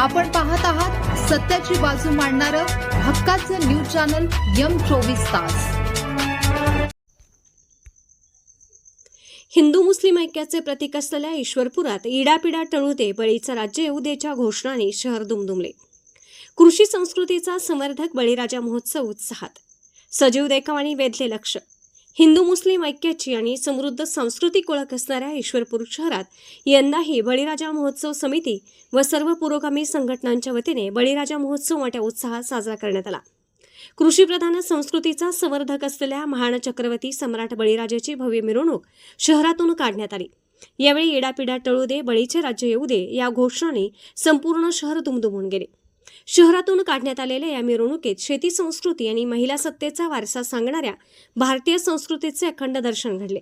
आपण पाहत आहात सत्याची बाजू मांडणारं हक्काचं न्यूज चॅनल यम चोवीस तास. हिंदू मुस्लिम ऐक्याचे प्रतीक असलेल्या ईश्वरपुरात इडापिडा टळू दे बळीचं राज्य येऊ देच्या घोषणाने शहर दुमदुमले. कृषी संस्कृतीचा संवर्धक बळीराजा महोत्सव उत्साहात. सजीव देखावाने वेधले लक्ष. हिंदू मुस्लिम ऐक्याची आणि समृद्ध सांस्कृतिक ओळख असणाऱ्या ईश्वरपूर शहरात यंदाही बळीराजा महोत्सव समिती व सर्व पुरोगामी संघटनांच्या वतीने बळीराजा महोत्सव मोठ्या उत्साहात साजरा करण्यात आला. कृषीप्रधान संस्कृतीचा संवर्धक असलेल्या महान चक्रवर्ती सम्राट बळीराजाची भव्य मिरवणूक शहरातून काढण्यात आली. यावेळी इडापिडा टळू दे बळीचे राज्य येऊ दे या घोषणाने संपूर्ण शहर दुमदुमून गेले. शहरातून काढण्यात आलेल्या या मिरवणुकीत शेती संस्कृती आणि महिला सत्तेचा वारसा सांगणाऱ्या भारतीय संस्कृतीचे अखंड दर्शन घडले.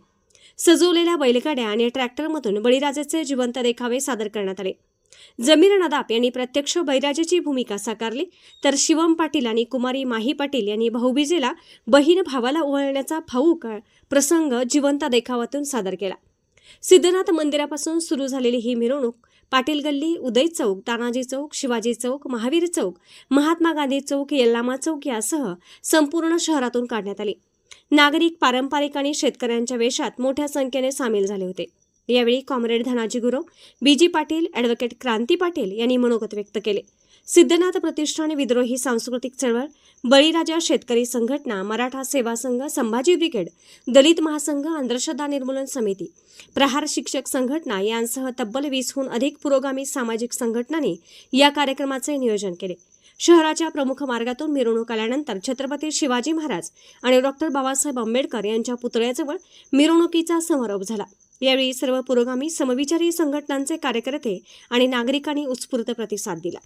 सजवलेल्या बैलगाड्या आणि ट्रॅक्टरमधून बळीराजाचे जिवंत देखावे सादर करण्यात आले. जमीर नदाप यांनी प्रत्यक्ष बैराजाची भूमिका साकारली तर शिवम पाटील आणि कुमारी माही पाटील यांनी भाऊबीजेला बहीण भावाला ओवाळण्याचा भाऊक प्रसंग जिवंत देखावातून सादर केला. सिद्धनाथ मंदिरापासून सुरू झालेली ही मिरवणूक पाटील गल्ली उदय चौक तानाजी चौक शिवाजी चौक महावीर चौक महात्मा गांधी चौक यल्लामा चौक यासह संपूर्ण शहरातून काढण्यात आली. नागरिक पारंपरिक आणि शेतकऱ्यांच्या वेशात मोठ्या संख्येने सामील झाले होते. यावेळी comrade Dhanaji Gurav BG Patil advocate Kranti Patil यांनी मनोगत व्यक्त केले. सिद्धनाथ प्रतिष्ठान विद्रोही सांस्कृतिक चळवळ बळीराजा शेतकरी संघटना मराठा सेवा संघ संभाजी ब्रिगेड दलित महासंघ अंधश्रद्धा निर्मूलन समिती प्रहार शिक्षक संघटना यांसह तब्बल वीसहून अधिक पुरोगामी सामाजिक संघटनांनी या कार्यक्रमाचे नियोजन केले. शहराच्या प्रमुख मार्गातून मिरवणूक आल्यानंतर छत्रपती शिवाजी महाराज आणि डॉक्टर बाबासाहेब आंबेडकर यांच्या पुतळ्याजवळ मिरवणुकीचा समारोप झाला. यावेळी सर्व पुरोगामी समविचारी संघटनांचे कार्यकर्ते आणि नागरिकांनी उत्स्फूर्त प्रतिसाद दिला.